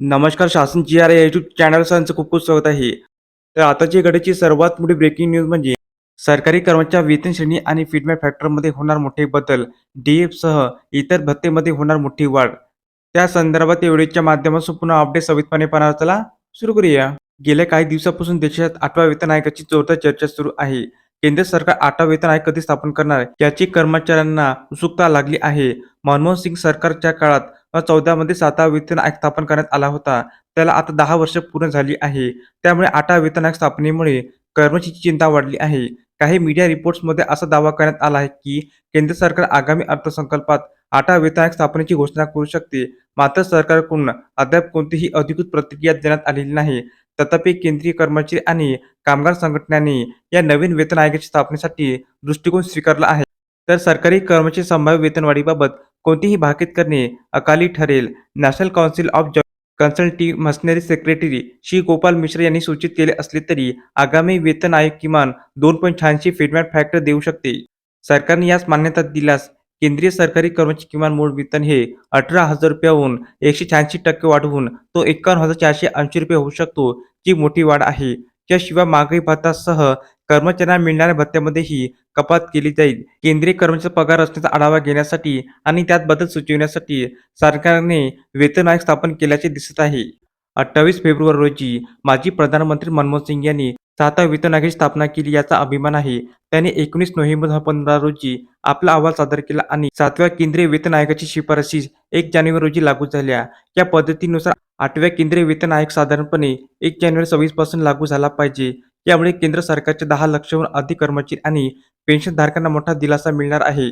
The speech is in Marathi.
नमस्कार शासन जी आर या यूट्यूब चॅनलचं खूप खूप स्वागत आहे. तर आताची घडीची सर्वात मोठी ब्रेकिंग न्यूज म्हणजे सरकारी कर्मचारी वेतन श्रेणी आणि फीडबॅक फॅक्टरमध्ये होणार मोठे बदल. डीएफ सह इतर भत्तेमध्ये होणार मोठी वाढ. त्या संदर्भात या व्हिडिओच्या माध्यमातून पुन्हा अपडेट सवितपणे पाहणार चला सुरू करूया. गेल्या काही दिवसापासून देशात आठव्या वेतन आयोगाची जोरदार चर्चा सुरू आहे. केंद्र सरकार आठवा वेतन आयोग कधी स्थापन करणार? याची कर्मचाऱ्यांना उत्सुकता लागली आहे. मनमोहन सिंग सरकारच्या काळात चौदामध्ये सातवा वेतन आयोग स्थापन करण्यात आला होता. त्याला आता दहा वर्ष पूर्ण झाली आहे. त्यामुळे आठवा वेतन आयोग स्थापनेमुळे कर्मचाऱ्यांची चिंता वाढली आहे. काही मीडिया रिपोर्ट्समध्ये असा दावा करण्यात आला आहे की केंद्र सरकार आगामी अर्थसंकल्पात आठवा वेतन आयोग स्थापनेची घोषणा करू शकते. मात्र सरकारकडून अद्याप कोणतीही अधिकृत प्रतिक्रिया देण्यात आलेली नाही. तथापि केंद्रीय कर्मचारी आणि कामगार संघटनांनी या नवीन वेतन आयोगाच्या स्थापनेसाठी दृष्टिकोन स्वीकारला आहे. तर सरकारी कर्मचारी संभाव्य वेतनवाढीबाबत कोणतीही भाकीत करणे अकाली ठरेल. National council of कन्सल्टी machinery secretary Shri Gopal Mishra यांनी सूचित केले असले तरी आगामी वेतन आयोग किमान दोन पॉईंट शहाऐंशी फीडबॅक फॅक्टर देऊ शकते. सरकारने यास मान्यता दिल्यास केंद्रीय सरकारी कर्मचारी किमान मूळ वेतन हे अठरा हजार रुपयाहून एकशे शहाऐंशी टक्के वाढवून तो एकावन्न हजार चारशे ऐंशी रुपये होऊ शकतो जी मोठी वाढ आहे. त्याशिवाय महागाई भत्तासह कर्मचाऱ्यांना मिळणाऱ्या भत्त्यामध्येही कपात केली जाईल. केंद्रीय कर्मचारी पगार रचनेचा आढावा घेण्यासाठी आणि त्यात बदल सुचविण्यासाठी सरकारने वेतन आयोग स्थापन केल्याचे दिसत आहे. अठ्ठावीस फेब्रुवारी रोजी माजी प्रधानमंत्री मनमोहन सिंग यांनी सातव्या वेतन आयोगाची स्थापना केली याचा अभिमान आहे. त्याने एकोणीस नोव्हेंबर दोन हजार पंधरा रोजी आपला अहवाल सादर केला आणि सातव्या केंद्रीय वेतन आयोगाची शिफारशी एक जानेवारी रोजी लागू झाल्या. या पद्धतीनुसार आठव्या केंद्रीय वेतन आयोग साधारणपणे एक जानेवारी सव्वीसपासून लागू झाला पाहिजे. यामुळे केंद्र सरकारच्या दहा लक्षाहून अधिक कर्मचारी आणि पेन्शनधारकांना मोठा दिलासा मिळणार आहे.